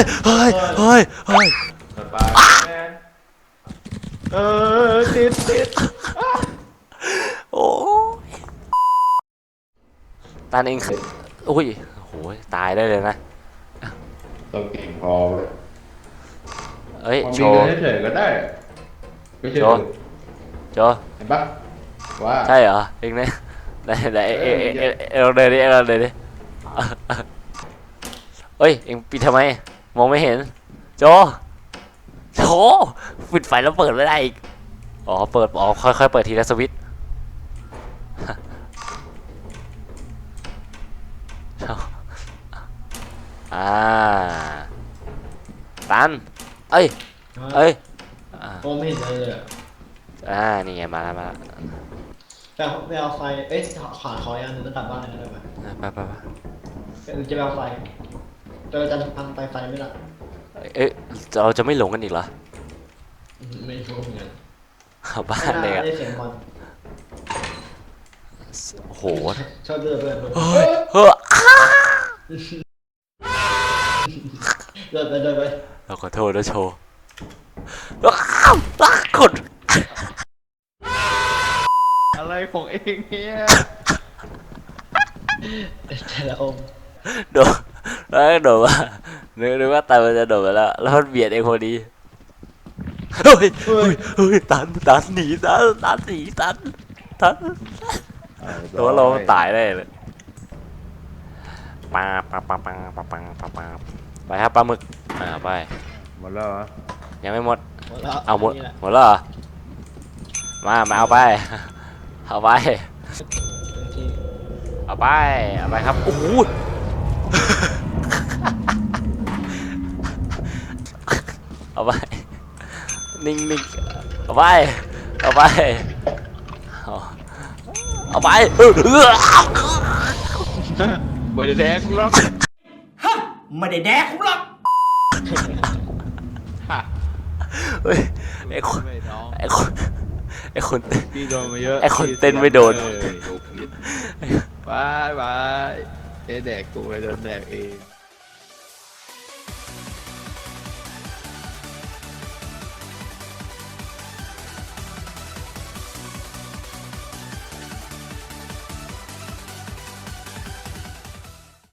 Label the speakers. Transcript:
Speaker 1: ยเฮ้ยเฮ้ยเฮ้ย
Speaker 2: สปาแมนเออติดติด
Speaker 1: โอ้ยตานเองคืออุ้ยโอ้ยตายได้เลยนะ
Speaker 2: ต้องเก่งพอเลย
Speaker 1: เอ้ย
Speaker 2: ความ
Speaker 1: โช
Speaker 2: มี
Speaker 1: ว์
Speaker 2: เงินเฉยๆก็ได้ไม่ใช่
Speaker 1: โชว์โจ
Speaker 2: เห็นปะว่า
Speaker 1: ใช่เหรอเองเนี่ยไหนไหนเอ็งเอ็งเอ็งเอ็งลองเดินดิเอ็งลองเดินดิเฮ้ยเอ็งปิดทำไม มองไม่เห็น โจ โจปิดไฟแล้วเปิดไม่ได้อีก อ๋อ เปิด อ๋อ ค่อยๆ เปิดทีละสวิตช์อ่า ตัน เอ้ย เอ้ยอ่า
Speaker 3: โอ้ไม่เห็นอะไรเลยอะ
Speaker 1: อ่า นี่ไง มาแล้วมาแล้ว
Speaker 3: แต่ไปเอาไฟ เอ้ยขวาขออย่างหนึงแล้วกลับบ้านเลยได้ไหม
Speaker 1: อะไปไปไป
Speaker 3: เออจะไปเอาไฟแต่ เราจะพังไปไฟไม่ละ
Speaker 1: เอ๊ะเราจะไม่หลงกันอีกเหรอ
Speaker 3: อืมไม่รู้เหมือนกัน
Speaker 1: เอาบ้า
Speaker 3: ไม่
Speaker 1: นเลย
Speaker 3: น่า
Speaker 1: อะ
Speaker 3: ได้เสียงบอล
Speaker 1: โอ้โห
Speaker 3: ชอบเลือดเพื่อนเพื่อน
Speaker 1: เฮ้ยเฮ้ยอ้า
Speaker 3: เลือดไปเลือดไป
Speaker 1: เราขอโทษนะโชว์อ้าวอ้าวกด
Speaker 2: อะไรของเองเนี่ย
Speaker 3: แต่ละองค์
Speaker 1: โดด แล้วก็โดดมานึกนึกว่าตายมันจะโดดไปแล้ว แล้วมันเบียดเองพอดีเฮ้ยเฮ้ยเฮ้ยตันตันหนีตันตันหนีตันตันตัวเราตายได้เลยปาปาปาปาปาปาปาปาไปครับปลาหมึกอ่าไป
Speaker 2: หมดแล้วเหรอ
Speaker 1: ยังไม่หมด
Speaker 3: หมดแล้ว
Speaker 1: เอาหมด
Speaker 3: นี่แหละ
Speaker 1: หมดแล้วเหรอมามาเอาไปเอาไป
Speaker 3: โอเค
Speaker 1: เอาไปเอาไปครับโอ้โห เอาไป นิ่งนิ่งเอาไป เอาไป เอาเอาไปเออเออ
Speaker 2: ไม่ได้แดกหรอก
Speaker 4: ไม่ได้แดกผมหรอก
Speaker 1: เฮ้ยไอ้คน
Speaker 2: ไม่น้อง
Speaker 1: ไอ้คนไอ้คนเต้น
Speaker 2: พี่โดนมาเยอะ
Speaker 1: ไอ้คนเต้นไม่โดน
Speaker 2: เออโดนผิดบายบายเอ๊ะแดกกูไปโดนแดกเอง